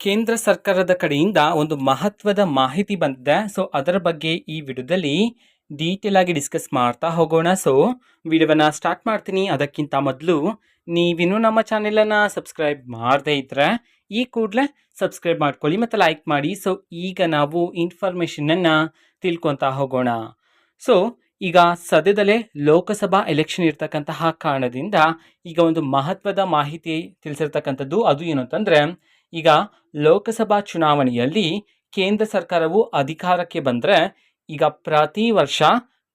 ಕೇಂದ್ರ ಸರ್ಕಾರದ ಕಡೆಯಿಂದ ಒಂದು ಮಹತ್ವದ ಮಾಹಿತಿ ಬಂದಿದೆ. ಸೊ ಅದರ ಬಗ್ಗೆ ಈ ವಿಡಿಯೋದಲ್ಲಿ ಡೀಟೇಲ್ ಆಗಿ ಡಿಸ್ಕಸ್ ಮಾಡ್ತಾ ಹೋಗೋಣ. ಸೊ ವಿಡಿಯೋವನ್ನ ಸ್ಟಾರ್ಟ್ ಮಾಡ್ತೀನಿ. ಅದಕ್ಕಿಂತ ಮೊದಲು ನೀವಿನ್ನೂ ನಮ್ಮ ಚಾನೆಲನ್ನು ಸಬ್ಸ್ಕ್ರೈಬ್ ಮಾಡದೇ ಇದ್ದರೆ ಈ ಕೂಡಲೇ ಸಬ್ಸ್ಕ್ರೈಬ್ ಮಾಡ್ಕೊಳ್ಳಿ ಮತ್ತು ಲೈಕ್ ಮಾಡಿ. ಸೊ ಈಗ ನಾವು ಇನ್ಫಾರ್ಮೇಷನನ್ನು ತಿಳ್ಕೊತಾ ಹೋಗೋಣ. ಸೊ ಈಗ ಸದ್ಯದಲ್ಲೇ ಲೋಕಸಭಾ ಎಲೆಕ್ಷನ್ ಇರ್ತಕ್ಕಂತಹ ಕಾರಣದಿಂದ ಈಗ ಒಂದು ಮಹತ್ವದ ಮಾಹಿತಿ ತಿಳಿಸಿರ್ತಕ್ಕಂಥದ್ದು ಅದು ಏನು ಅಂತಂದರೆ ಈಗ ಲೋಕಸಭಾ ಚುನಾವಣೆಯಲ್ಲಿ ಕೇಂದ್ರ ಸರ್ಕಾರವು ಅಧಿಕಾರಕ್ಕೆ ಬಂದರೆ ಈಗ ಪ್ರತಿ ವರ್ಷ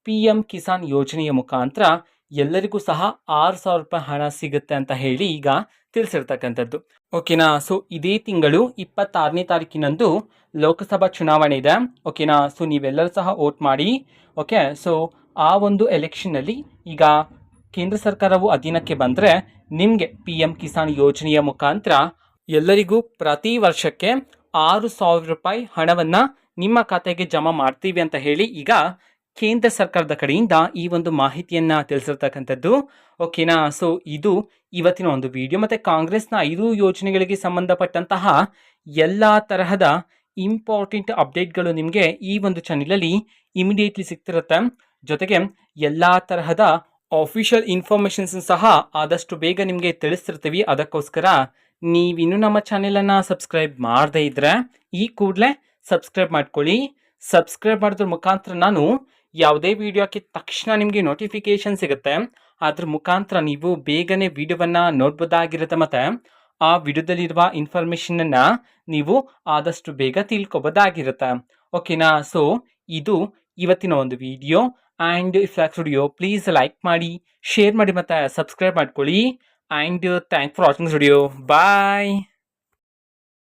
ಪಿ ಎಂ ಕಿಸಾನ್ ಯೋಜನೆಯ ಮುಖಾಂತರ ಎಲ್ಲರಿಗೂ ಸಹ ಆರು ಸಾವಿರ ರೂಪಾಯಿ ಹಣ ಸಿಗುತ್ತೆ ಅಂತ ಹೇಳಿ ಈಗ ತಿಳಿಸಿರ್ತಕ್ಕಂಥದ್ದು. ಓಕೆನಾ? ಸೊ, ಇದೇ ತಿಂಗಳು ಇಪ್ಪತ್ತಾರನೇ ತಾರೀಕಿನಂದು ಲೋಕಸಭಾ ಚುನಾವಣೆ ಇದೆ. ಓಕೆನಾ? ಸೊ, ನೀವೆಲ್ಲರೂ ಸಹ ವೋಟ್ ಮಾಡಿ. ಓಕೆ? ಸೊ, ಆ ಒಂದು ಎಲೆಕ್ಷನ್ನಲ್ಲಿ ಈಗ ಕೇಂದ್ರ ಸರ್ಕಾರವು ಅಧೀನಕ್ಕೆ ಬಂದರೆ ನಿಮಗೆ ಪಿ ಎಂ ಕಿಸಾನ್ ಯೋಜನೆಯ ಮುಖಾಂತರ ಎಲ್ಲರಿಗೂ ಪ್ರತಿ ವರ್ಷಕ್ಕೆ ಆರು ಸಾವಿರ ರೂಪಾಯಿ ಹಣವನ್ನು ನಿಮ್ಮ ಖಾತೆಗೆ ಜಮಾ ಮಾಡ್ತೀವಿ ಅಂತ ಹೇಳಿ ಈಗ ಕೇಂದ್ರ ಸರ್ಕಾರದ ಕಡೆಯಿಂದ ಈ ಒಂದು ಮಾಹಿತಿಯನ್ನು ತಿಳಿಸಿರ್ತಕ್ಕಂಥದ್ದು. ಓಕೆನಾ ಸೊ ಇದು ಇವತ್ತಿನ ಒಂದು ವಿಡಿಯೋ ಮತ್ತು ಕಾಂಗ್ರೆಸ್ನ ಐದು ಯೋಜನೆಗಳಿಗೆ ಸಂಬಂಧಪಟ್ಟಂತಹ ಎಲ್ಲ ತರಹದ ಇಂಪಾರ್ಟೆಂಟ್ ಅಪ್ಡೇಟ್ಗಳು ನಿಮಗೆ ಈ ಒಂದು ಚಾನಲಲ್ಲಿ ಇಮಿಡಿಯೇಟ್ಲಿ ಸಿಗ್ತಿರುತ್ತೆ. ಜೊತೆಗೆ ಎಲ್ಲ ತರಹದ ಅಫಿಷಿಯಲ್ ಇನ್ಫಾರ್ಮೇಷನ್ಸ್ ಸಹ ಆದಷ್ಟು ಬೇಗ ನಿಮಗೆ ತಿಳಿಸ್ತಿರ್ತೀವಿ. ಅದಕ್ಕೋಸ್ಕರ ನೀವಿನ್ನೂ ನಮ್ಮ ಚಾನೆಲನ್ನು ಸಬ್ಸ್ಕ್ರೈಬ್ ಮಾಡದೇ ಇದ್ದರೆ ಈ ಕೂಡಲೇ ಸಬ್ಸ್ಕ್ರೈಬ್ ಮಾಡ್ಕೊಳ್ಳಿ. ಸಬ್ಸ್ಕ್ರೈಬ್ ಮಾಡಿದ್ರ ಮುಖಾಂತರ ನಾನು ಯಾವುದೇ ವಿಡಿಯೋ ಹಾಕಿದ ತಕ್ಷಣ ನಿಮಗೆ ನೋಟಿಫಿಕೇಶನ್ ಸಿಗುತ್ತೆ. ಅದ್ರ ಮುಖಾಂತರ ನೀವು ಬೇಗನೆ ವಿಡಿಯೋವನ್ನು ನೋಡ್ಬೋದಾಗಿರುತ್ತೆ ಮತ್ತು ಆ ವಿಡಿಯೋದಲ್ಲಿರುವ ಇನ್ಫಾರ್ಮೇಷನನ್ನು ನೀವು ಆದಷ್ಟು ಬೇಗ ತಿಳ್ಕೊಬೋದಾಗಿರುತ್ತೆ. ಓಕೆನಾ ಸೊ ಇದು ಇವತ್ತಿನ ಒಂದು video and if like video please like ಮಾಡಿ ಶೇರ್ ಮಾಡಿ ಮತ್ತು ಸಬ್ಸ್ಕ್ರೈಬ್ ಮಾಡ್ಕೊಳ್ಳಿ. And thank for watching video bye